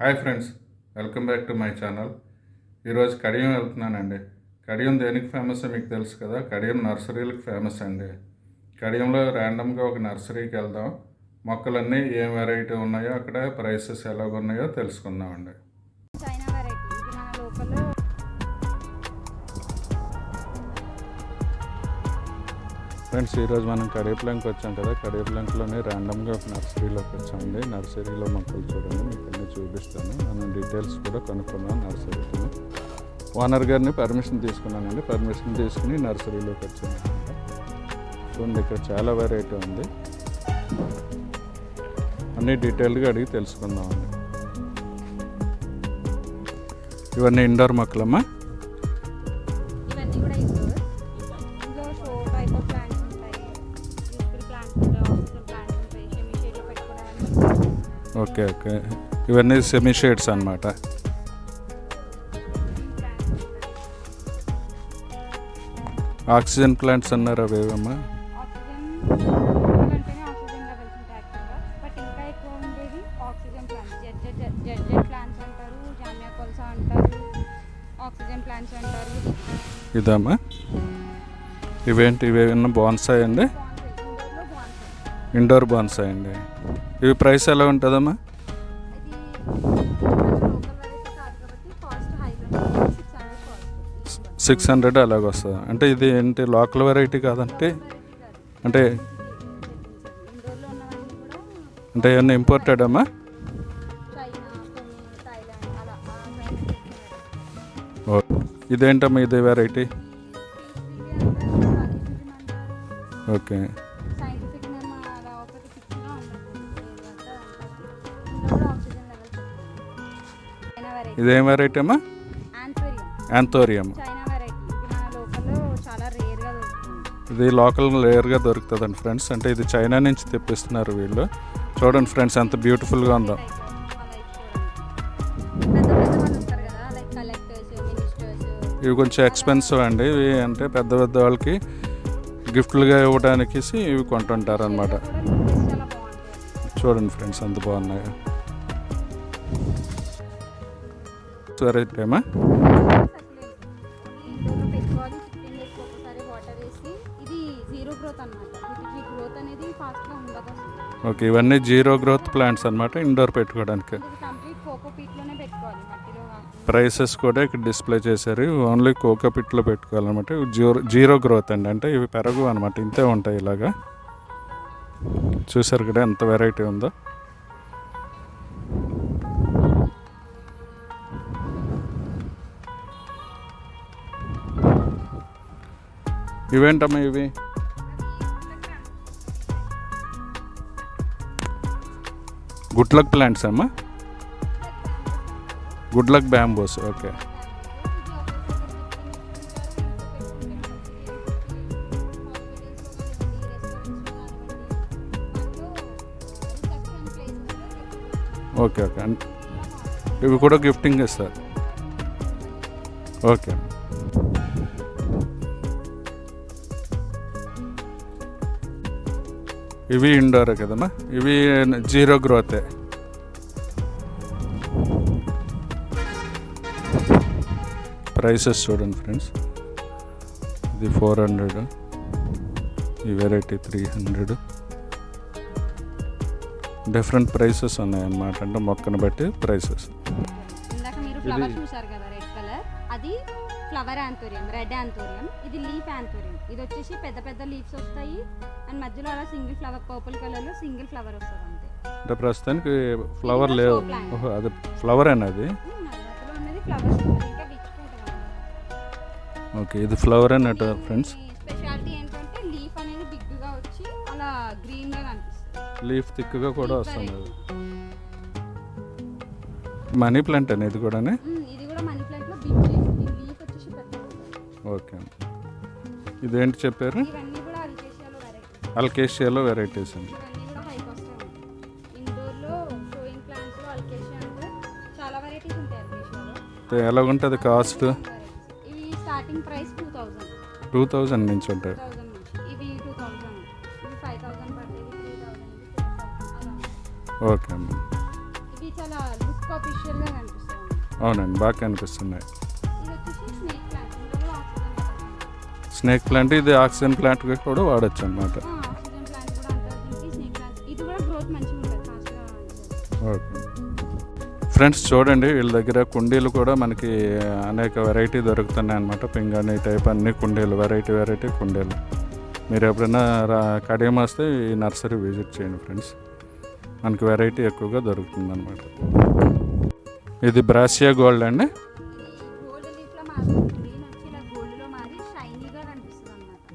Hi friends welcome back to my channel. ఈరోజు కడియం వెళ్తున్నానండి. కడియం దేనికి famous మీకు తెలుసు కదా? కడియం నర్సరీలకు ఫేమస్ అండి. కడియంలో ర్యాండమ్గా ఒక నర్సరీకి వెళ్దాం. మొక్కలన్నీ ఏం వెరైటీ ఉన్నాయో అక్కడ ప్రైసెస్ ఎలాగ ఉన్నాయో తెలుసుకుందామండి. ఫ్రెండ్స్ ఈరోజు మనం కడియప్లంకి వచ్చాం కదా. కడియప్లంక్లోనే ర్యాండమ్గా ఒక నర్సరీలోకి వచ్చామండి. నర్సరీలో మొక్కలు చూడండి మీకు అన్నీ చూపిస్తాను. మనం డీటెయిల్స్ కూడా కనుక్కున్నాం నర్సరీలో ఓనర్ గారిని పర్మిషన్ తీసుకున్నానండి. పర్మిషన్ తీసుకుని నర్సరీలోకి వచ్చాను. చూడండి ఇక్కడ చాలా వెరైటీ ఉంది. అన్నీ డీటెయిల్గా అడిగి తెలుసుకుందామండి. ఇవన్నీ ఇండోర్ మొక్కలమ్మా? Okay okay. ఇవన్నీ సెమీ షేడ్స్ అనమాట ఆక్సిజన్ ప్లాంట్స్ అన్నారు ప్లాంట్స్ అంటారు. ఇదమ్మా. ఇవేంటి ఇవేమన్నా బాన్సాయి అండి? ఇండోర్ బాన్సాయి అండి. ఇవి ప్రైస్ ఎలా ఉంటుందమ్మా? సిక్స్ హండ్రెడ్ అలాగ వస్తుంది? అంటే ఇది ఏంటి లోకల్ వెరైటీ కాదంటే? అంటే అంటే ఏమన్నా ఇంపోర్టెడ్ అమ్మా? ఇదేంటమ్మా ఇది వెరైటీ ఓకే ఇదేం వెరైటీ అమ్మా? వెరైటీ ఇది లోకల్ లేయర్గా దొరుకుతుందండి ఫ్రెండ్స్ అంటే ఇది చైనా నుంచి తెప్పిస్తున్నారు వీళ్ళు. చూడండి ఫ్రెండ్స్ ఎంత బ్యూటిఫుల్గా ఉందో. ఇవి కొంచెం ఎక్స్పెన్సివ్ అండి. ఇవి అంటే పెద్ద పెద్ద వాళ్ళకి గిఫ్ట్లుగా ఇవ్వడానికి ఇవి కొంటుంటారు అనమాట చూడండి ఫ్రెండ్స్ ఎంత బాగున్నాయో. అసలు ఓకే ఇవన్నీ జీరో గ్రోత్ ప్లాంట్స్ అనమాట ఇండోర్ పెట్టుకోవడానికి. ప్రైసెస్ కూడా ఇక్కడ డిస్ప్లే చేశారు. ఓన్లీ కోకో పిట్లో పెట్టుకోవాలన్నమాట. జీరో జీరో గ్రోత్ అండి. అంటే ఇవి పెరగు అనమాట ఇంతే ఉంటాయి ఇలాగా. చూసారు కదా ఎంత వెరైటీ ఉందో. ఇవేంటమ్మా ఇవి? గుడ్ లక్ ప్లాంట్స్ అమ్మా. Good luck bamboos okay okay okay and ఇవి కూడా గిఫ్టింగ్ ఇస్తారు ఓకే ఇవి ఇండోరే కదమ్మా. ఇవి జీరో గ్రోతే. ప్రైసెస్ చూడండి ఫ్రెండ్స్. ఇది ఫోర్ హండ్రెడ్. ఈ variety three hundred. Different prices ఉన్నాయన్నమాట. అంటే మొక్కను బట్టి ప్రైసెస్. ఇందాక మీరు ఫ్లవర్ చూసారు కదా రెడ్ కలర్. అది ఫ్లవర్ యాంథోరియం రెడ్ యాంథోరియం ఇది లీఫ్ యాంథోరియం ఇది వచ్చేసి పెద్ద పెద్ద లీవ్స్ వస్తాయి. అండ్ మధ్యలో అలా సింగిల్ ఫ్లవర్ పర్పుల్ కలర్లో సింగిల్ ఫ్లవర్ వస్తుంది అంతే. అంటే ప్రస్తుతానికి ఫ్లవర్ లేవు. ఓహో అది ఫ్లవర్ మధ్యలో ఉన్నది ఫ్లవర్స్ ఇంకా విచ్చుకుంటుంది ఓకే ఇది ఫ్లవర్ అన్నట్టు ఫ్రెండ్స్ స్పెషాలిటీ ఏంటంటే లీఫ్ అనేది బిగ్గా వచ్చి అలా గ్రీన్గా కనిపిస్తుంది లీఫ్ థిక్గా కూడా వస్తుంది. అది మనీ ప్లాంట్ అని ఇది కూడా ఉమ్, ఇది కూడా మనీ బిగ్ లీఫ్ వచ్చేసి ఓకే. ఇదేంటి చెప్పారు? ఇవన్నీ అల్కేషియాలో వెరైటీస్ అండి. High cost? Two thousand. నుంచి ఉంటాయి. ఓకే కనిపిస్తుంది అవునండి బాగా కనిపిస్తున్నాయి. Snake plant. ఆక్సిజన్ ప్లాంట్ ఇది ఆక్సిజన్ ప్లాంట్గా కూడా వాడచ్చు అనమాట గ్రోత్ మంచిగా ఉంటుంది ఫాస్ట్గా ఓకే. ఫ్రెండ్స్ చూడండి వీళ్ళ దగ్గర కుండీలు కూడా మనకి అనేక వెరైటీ దొరుకుతున్నాయి అనమాట పింగాణి టైప్ అన్ని కుండీలు వెరైటీ వెరైటీ కుండీలు. మీరు ఎప్పుడైనా రా కడియం వస్తే ఈ నర్సరీ విజిట్ చేయండి ఫ్రెండ్స్. మనకి వెరైటీ ఎక్కువగా దొరుకుతుంది అనమాట ఇది బ్రాసియా గోల్డ్ అండి.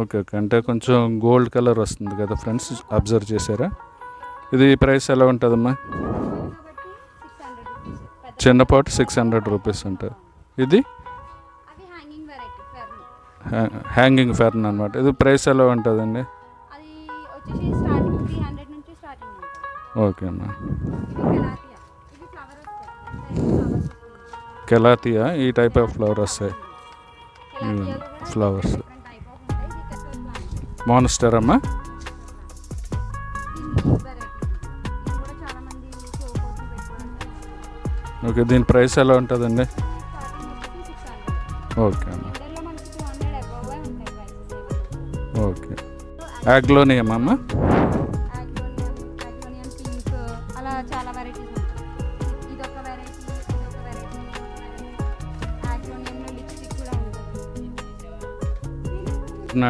Okay okay. అంటే కొంచెం గోల్డ్ కలర్ వస్తుంది కదా ఫ్రెండ్స్ అబ్జర్వ్ చేశారా? ఇది ప్రైస్ ఎలా ఉంటుందమ్మా? చిన్నపాటు సిక్స్ హండ్రెడ్ రూపీస్ ఉంటుంది ఇది? Hanging fern. హ్యా- హ్యాంగింగ్ ఫెర్న్ అనమాట ఇది ప్రైస్ ఎలా ఉంటుందండి? ఓకే అమ్మా. Flowers calathea? ఈ టైప్ ఆఫ్ ఫ్లవర్ వస్తాయి కెలాటియాలో కూడా flowers. ఓకే దీని ప్రైస్ ఎలా ఉంటుందండి? ఓకే అమ్మ. ఓకే. యాగ్లోనియం అమ్మ?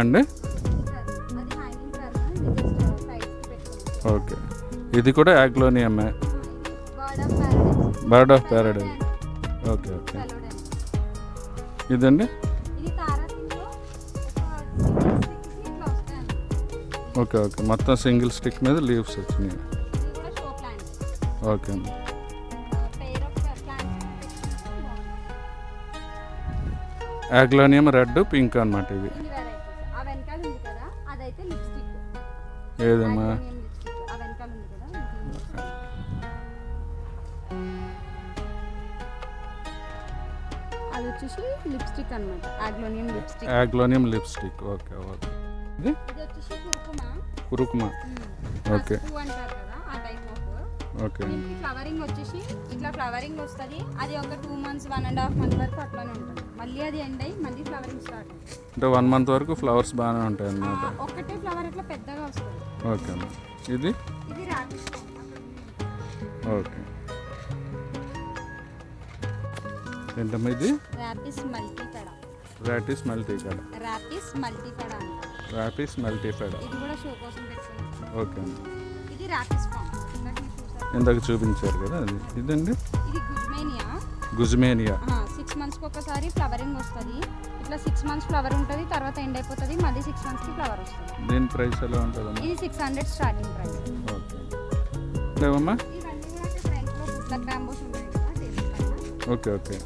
అండి? ఓకే. ఇది కూడా యాగ్లోనియమే. Bird of paradise okay okay. ఇదండి. ఓకే ఓకే మొత్తం సింగిల్ స్టిక్ మీద లీవ్స్ వచ్చినాయి. Okay plant aglaonema red pink అనమాట ఇవి ఇన్ని వచ్చేసి లిప్స్టిక్ అన్నమాట. Aglaonema lipstick aglaonema lipstick okay okay ఇది? వచ్చేసి కురుకుమా. కురుకుమా. ఓకే. పసుపు అంటారు కదా ఆ టైప్ ఆఫ్ ఓకే దీనికి ఫ్లవరింగ్ వచ్చేసి ఇట్లా ఫ్లవరింగ్ వస్తుంది. అది ఒక two months one and half month వరకు అట్లానే ఉంటుంది. మళ్ళీ అది ఎండ్ అయ్యి మళ్ళీ ఫ్లవరింగ్ స్టార్ట్ అంటే వన్ మంత్ వరకు ఫ్లవర్స్ బాగానే ఉంటాయి అన్నమాట. ఒకటే ఫ్లవర్ ఇట్లా పెద్దగా వస్తుంది. ఓకే ఇది? ఇది రాపిస్ ఓకే ఏంటమ్మా ఇది? ర్యాపిస్ మల్టీ పెడ రాటిస్ మల్టీ కడ ర్యాపిస్ మల్టీ పెడ అంటారు రాపిస్ మల్టీ ఫెడ ఇది కూడా షో కోసం పెట్టుకున్నాం ఓకే అమ్మా ఇది ర్యాపిస్ ఫామ్ ఇందాక చూపించారు కదా అది. ఇదండి? ఇది గుజ్మేనియా గుజ్మేనియా సిక్స్ మంత్స్కి ఒకసారి ఫ్లవరింగ్ వస్తుంది. ఇట్లా సిక్స్ మంత్స్ ఫ్లవర్ ఉంటుంది తర్వాత ఎండ్ అయిపోతుంది మళ్ళీ సిక్స్ మంత్స్కి ఫ్లవర్ వస్తుంది. దీని ప్రైస్ ఎలా ఉంటుందమ్మా? ఇది six hundred starting price okay. ఏమమ్మా ఇవన్నీ కూడా ఉన్నాయి కదా టేబుల్ పైన ఓకే ఓకే.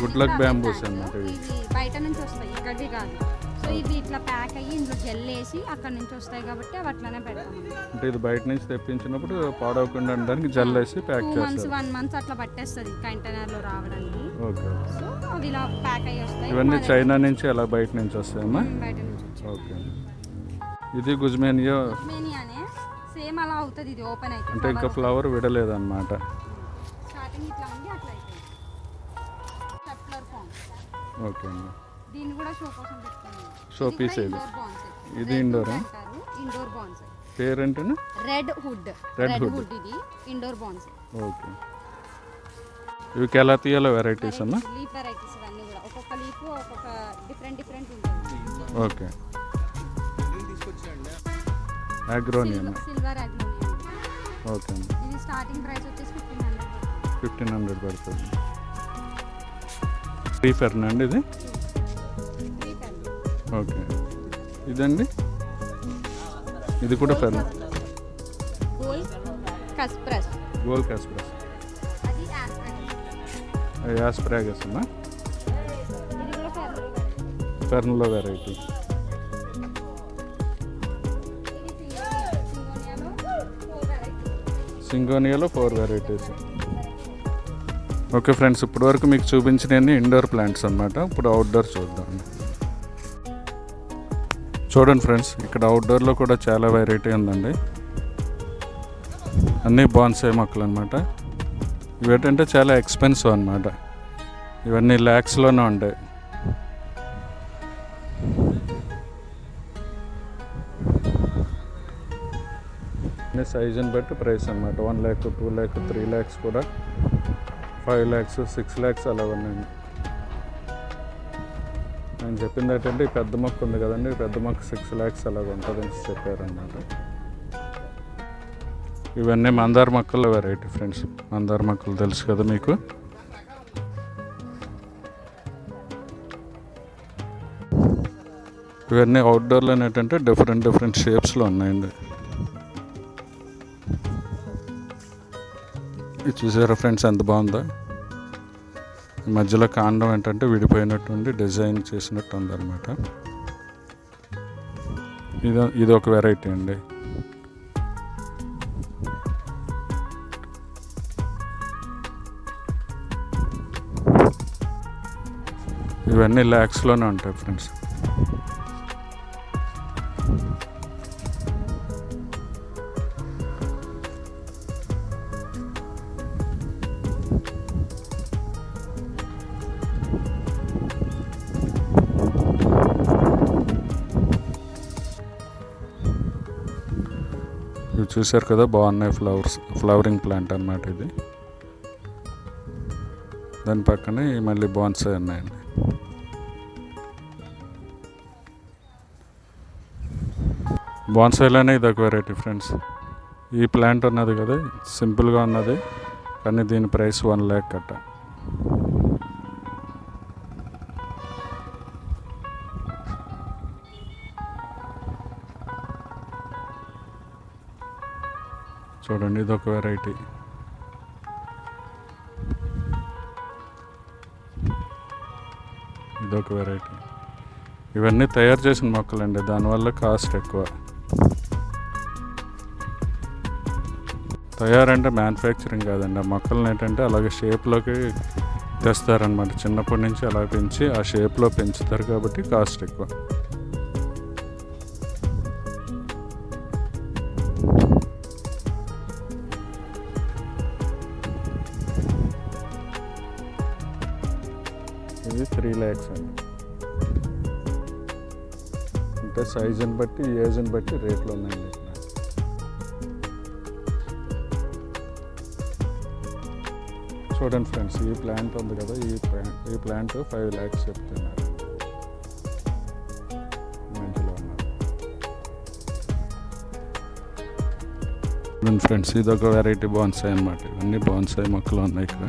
అవే bamboos plant. అన్నమాట ఇవి. బయట నుంచి వస్తాయి ఇక్కడివి కాదు. సో ఇవి ఇట్లా ప్యాక్ అయ్యి ఇందులో జెల్ వేసి అక్కడ నుంచి వస్తాయి కాబట్టి అవి అట్లనే పెడతాం. అంటే ఇది బయట నుంచి తెప్పించినప్పుడు పాడవకుండా ఉండడానికి జల్ వేసి ప్యాక్ టూ మంత్స్ చేస్తారు. వన్ మంత్స్ అట్లా పట్టేస్తుంది కంటైనర్లో రావడానికి. Okay okay. సో అవి ఇలా ప్యాక్ అయ్యి వస్తాయి. ఇవన్నీ మా దగ్గర- చైనా నుంచి అలా బయట నుంచి వస్తాయమ్మా? ఉమ్, బయట నుంచి వచ్చాయి. ఓకే. ఇది గుజ్మేనియా మేనియానే సేమ్ అలా అవుతుంది ఇది ఓపెన్ అయితే అంటే ఇంకా ఫ్లవర్ విడలేదన్నమాట. ఓకే అండి. దీన్ని కూడా షో కోసం పెట్టుకున్నాం Show piece ఇది. ఇండోర్ ఇది? అంటారు. ఇండోర్ బాన్సై పేరేంటంటే రెడ్ హుడ్ రెడ్. హుడ్ ఇది. Indoor bonsai okay. ఇవి కెలాతియాలో వెరైటీస్ అమ్మా లీఫ్ వెరైటీస్ ఇవన్నీ కూడా. ఒక్కొక్క లీఫ్ ఒక్కొక్క డిఫరెంట్ డిఫరెంట్ ఉంటుంది. Okay. Aglaonema silver aglaonema okay ఇది స్టార్టింగ్ ప్రైస్ వచ్చేసి ఫిఫ్టీన్ హండ్రెడ్ ఫిఫ్టీన్ హండ్రెడ్ పడుతుంది. త్రీ ఫెర్న్ అండి ఇది? ఓకే. ఇదండి? ఇది కూడా ఫెర్న్? గోల్ కస్ప్రస్. యాస్ప్రస్ యాస్ప్రాగస్ అమ్మా? ఫెర్న్లో వెరైటీ. ఫోర్ సింగోనియాలో ఫోర్ వెరైటీస్. ఓకే ఫ్రెండ్స్ ఇప్పటివరకు మీకు చూపించినవి ఇండోర్ ప్లాంట్స్ అనమాట ఇప్పుడు అవుట్డోర్ చూద్దాం. చూడండి ఫ్రెండ్స్ ఇక్కడ అవుట్డోర్లో కూడా చాలా వెరైటీ ఉందండి. అన్నీ బాన్సాయి మొక్కలు అనమాట ఇవేంటంటే చాలా ఎక్స్పెన్సివ్ అనమాట ఇవన్నీ ల్యాక్స్లోనే ఉంటాయి. సైజుని బట్టి ప్రైస్ అనమాట one lakh two lakh three lakhs కూడా ఫైవ్ ల్యాక్స్ సిక్స్ ల్యాక్స్ అలా ఉన్నాయండి. నేను చెప్పింది ఏంటంటే ఈ పెద్ద మొక్క ఉంది కదండి పెద్ద మొక్క సిక్స్ ల్యాక్స్ అలాగ ఉంటుందని చెప్పారన్నమాట. ఇవన్నీ మందార మొక్కల వెరైటీ ఫ్రెండ్స్ మందార మొక్కలు తెలుసు కదా మీకు? ఇవన్నీ అవుట్డోర్లో ఏంటంటే డిఫరెంట్ డిఫరెంట్ షేప్స్లో ఉన్నాయండి. ఇది చూసారా ఫ్రెండ్స్? ఎంత బాగుందో. మధ్యలో కాండం ఏంటంటే విడిపోయినట్టుండి డిజైన్ చేసినట్టు ఉందన్నమాట ఇది ఇది ఒక వెరైటీ అండి. ఇవన్నీ ల్యాక్స్లోనే ఉంటాయి ఫ్రెండ్స్. ఇవి చూసారు కదా బాగున్నాయి ఫ్లవర్స్ ఫ్లవరింగ్ ప్లాంట్ అన్నమాట ఇది. దాని పక్కనే మళ్ళీ బాన్సాయి ఉన్నాయండి. బాన్సాయిలోనే ఇది ఒక వెరైటీ ఫ్రెండ్స్ ఈ ప్లాంట్ ఉన్నది కదా సింపుల్గా ఉన్నది. కానీ దీని ప్రైస్ వన్ ల్యాక్ కట్ట చూడండి ఇది ఒక వెరైటీ. ఇదొక వెరైటీ. ఇవన్నీ తయారు చేసిన మొక్కలండి దానివల్ల కాస్ట్ ఎక్కువ. తయారంటే మ్యానుఫ్యాక్చరింగ్ కాదండి. ఆ మొక్కలను ఏంటంటే అలాగే షేప్లోకి తెస్తారనమాట చిన్నప్పటి నుంచి అలా పెంచి ఆ షేప్లో పెంచుతారు కాబట్టి కాస్ట్ ఎక్కువ. ఇది త్రీ ల్యాక్స్ అండి. అంటే సైజుని బట్టి ఏజ్ని బట్టి రేట్లు ఉన్నాయండి చూడండి ఫ్రెండ్స్ ఈ ప్లాంట్ ఉంది కదా ఈ ప్లాంట్ ఈ ప్లాంట్ ఫైవ్ ల్యాక్స్ చెప్తున్నారు మంచిలో ఉన్నారు చూడండి ఫ్రెండ్స్ ఇది ఒక వెరైటీ బాన్సాయి అనమాట ఇవన్నీ బాన్సాయి మొక్కలు ఉన్నాయి ఇక్కడ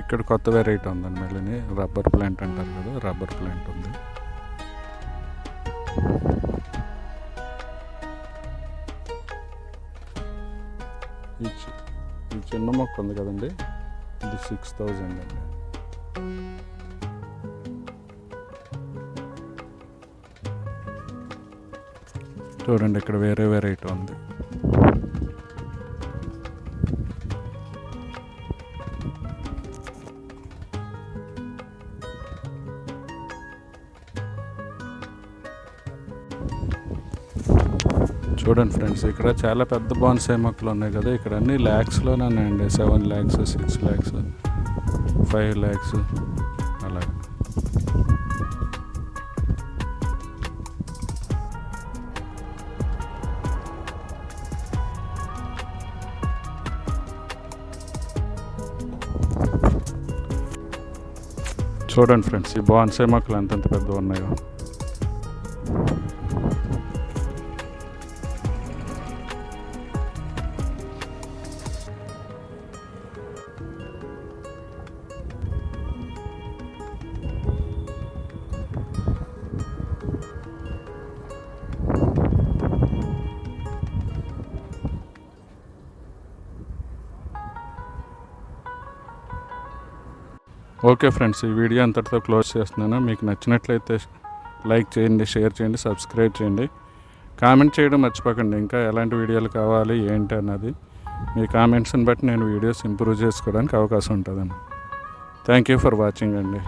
ఇక్కడ కొత్త వెరైటీ ఉందండి మళ్ళీ రబ్బర్ ప్లాంట్ అంటారు కదా రబ్బర్ ప్లాంట్ ఉంది. ఈ ఈ చిన్న మొక్క ఉంది కదండి ఇది సిక్స్ థౌజండ్ అండి. చూడండి ఇక్కడ వేరే వెరైటీ ఉంది. చూడండి ఫ్రెండ్స్ ఇక్కడ చాలా పెద్ద బాన్సాయి మొక్కలు ఉన్నాయి కదా ఇక్కడ అన్ని ల్యాక్స్లోనే ఉన్నాయండి. Seven lakhs six lakhs five lakhs అలా చూడండి ఫ్రెండ్స్ ఈ బాన్సాయి మొక్కలు ఎంతెంత పెద్దగా ఉన్నాయో. ఓకే ఫ్రెండ్స్ ఈ వీడియో అంతటితో క్లోజ్ చేస్తున్నాను. మీకు నచ్చినట్లయితే లైక్ చేయండి షేర్ చేయండి సబ్స్క్రైబ్ చేయండి. కామెంట్ చేయడం మర్చిపోకండి. ఇంకా ఎలాంటి వీడియోలు కావాలి ఏంటి అన్నది మీ కామెంట్స్ని బట్టి నేను వీడియోస్ ఇంప్రూవ్ చేసుకోవడానికి అవకాశం ఉంటుందండి థ్యాంక్ యూ ఫర్ వాచింగ్ అండి.